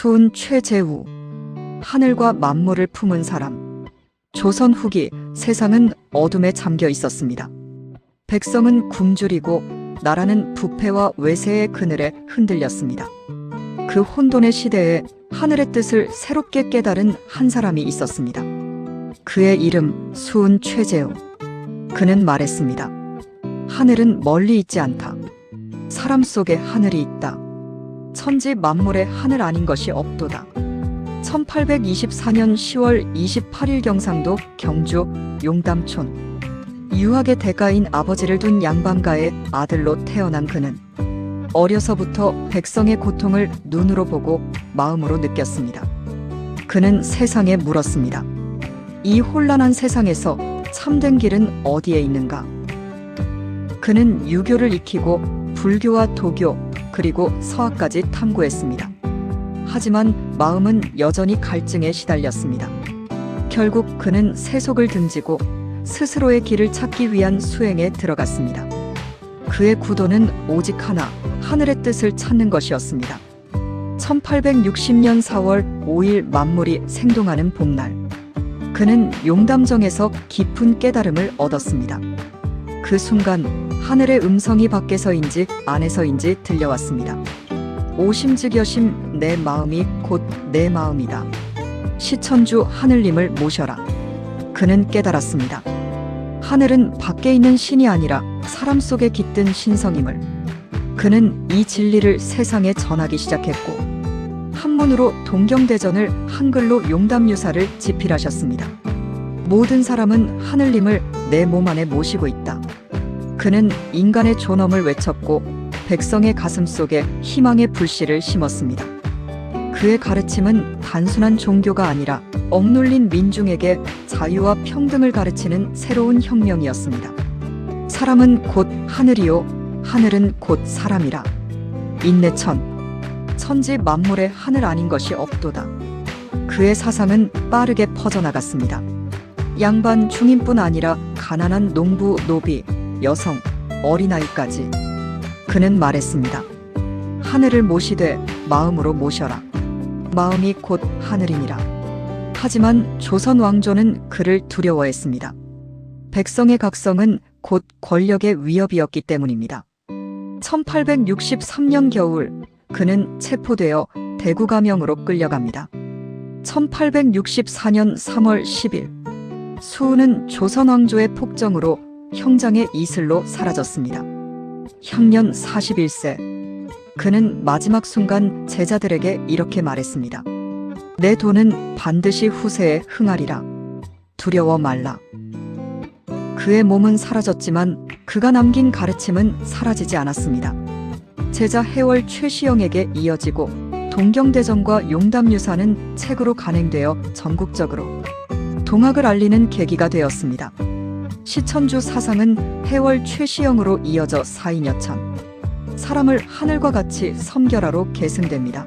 수은 최재우 하늘과 만물을 품은 사람 조선 후기 세상은 어둠에 잠겨 있었습니다. 백성은 굶주리고 나라는 부패와 외세의 그늘에 흔들렸습니다. 그 혼돈의 시대에 하늘의 뜻을 새롭게 깨달은 한 사람이 있었습니다. 그의 이름 수은 최재우. 그는 말했습니다. 하늘은 멀리 있지 않다. 사람 속에 하늘이 있다. 천지 만물의 하늘 아닌 것이 없도다. 1824년 10월 28일 경상도 경주 용담촌 유학의 대가인 아버지를 둔 양반가의 아들로 태어난 그는 어려서부터 백성의 고통을 눈으로 보고 마음으로 느꼈습니다. 그는 세상에 물었습니다. 이 혼란한 세상에서 참된 길은 어디에 있는가? 그는 유교를 익히고 불교와 도교 그리고 서학까지 탐구했습니다. 하지만 마음은 여전히 갈증에 시달렸습니다. 결국 그는 세속을 등지고 스스로의 길을 찾기 위한 수행에 들어갔습니다. 그의 구도는 오직 하나, 하늘의 뜻을 찾는 것이었습니다. 1860년 4월 5일 만물이 생동하는 봄날. 그는 용담정에서 깊은 깨달음을 얻었습니다. 그 순간 하늘의 음성이 밖에서인지 안에서인지 들려왔습니다. 오심즉여심 내 마음이 곧 내 마음이다. 시천주 하늘님을 모셔라. 그는 깨달았습니다. 하늘은 밖에 있는 신이 아니라 사람 속에 깃든 신성임을. 그는 이 진리를 세상에 전하기 시작했고 한문으로 동경대전을 한글로 용담유사를 집필하셨습니다. 모든 사람은 하늘님을 내 몸 안에 모시고 있다. 그는 인간의 존엄을 외쳤고 백성의 가슴 속에 희망의 불씨를 심었습니다. 그의 가르침은 단순한 종교가 아니라 억눌린 민중에게 자유와 평등을 가르치는 새로운 혁명이었습니다. 사람은 곧 하늘이요, 하늘은 곧 사람이라. 인내천, 천지 만물의 하늘 아닌 것이 없도다. 그의 사상은 빠르게 퍼져나갔습니다. 양반 중인뿐 아니라 가난한 농부, 노비, 여성, 어린아이까지. 그는 말했습니다. 하늘을 모시되 마음으로 모셔라. 마음이 곧 하늘이니라. 하지만 조선 왕조는 그를 두려워했습니다. 백성의 각성은 곧 권력의 위협이었기 때문입니다. 1863년 겨울 그는 체포되어 대구가명으로 끌려갑니다. 1864년 3월 10일 수우는 조선 왕조의 폭정으로 형장의 이슬로 사라졌습니다. 향년 41세. 그는 마지막 순간 제자들에게 이렇게 말했습니다. 내 돈은 반드시 후세에 흥하리라. 두려워 말라. 그의 몸은 사라졌지만 그가 남긴 가르침은 사라지지 않았습니다. 제자 해월 최시영에게 이어지고 동경대전과 용담유사는 책으로 간행되어 전국적으로 동학을 알리는 계기가 되었습니다. 시천주 사상은 해월 최시영으로 이어져 사인여천 사람을 하늘과 같이 섬결하로 계승됩니다.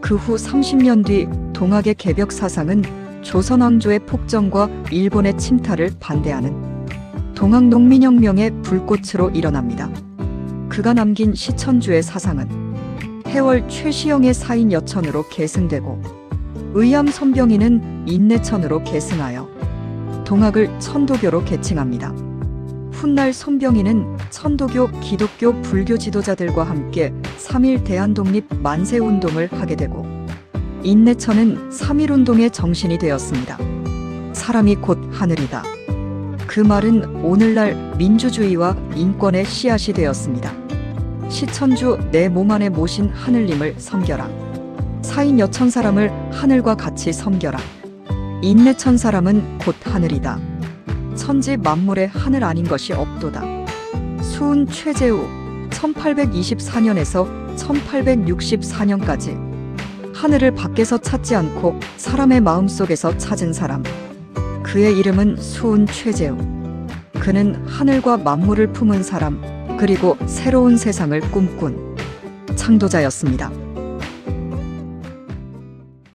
그 후 30년 뒤 동학의 개벽 사상은 조선 왕조의 폭정과 일본의 침탈을 반대하는 동학 농민혁명의 불꽃으로 일어납니다. 그가 남긴 시천주의 사상은 해월 최시영의 사인 여천으로 계승되고 의암 선병이는 인내천으로 계승하여 동학을 천도교로 개칭합니다. 훗날 손병희는 천도교, 기독교, 불교 지도자들과 함께 3.1 대한독립 만세운동을 하게 되고 인내천은 3.1운동의 정신이 되었습니다. 사람이 곧 하늘이다. 그 말은 오늘날 민주주의와 인권의 씨앗이 되었습니다. 시천주 내 몸 안에 모신 하늘님을 섬겨라. 사인 여천 사람을 하늘과 같이 섬겨라. 인내 천 사람은 곧 하늘이다. 천지 만물의 하늘 아닌 것이 없도다. 수은 최재우 1824년에서 1864년까지 하늘을 밖에서 찾지 않고 사람의 마음 속에서 찾은 사람. 그의 이름은 수은 최재우. 그는 하늘과 만물을 품은 사람, 그리고 새로운 세상을 꿈꾼 창조자였습니다.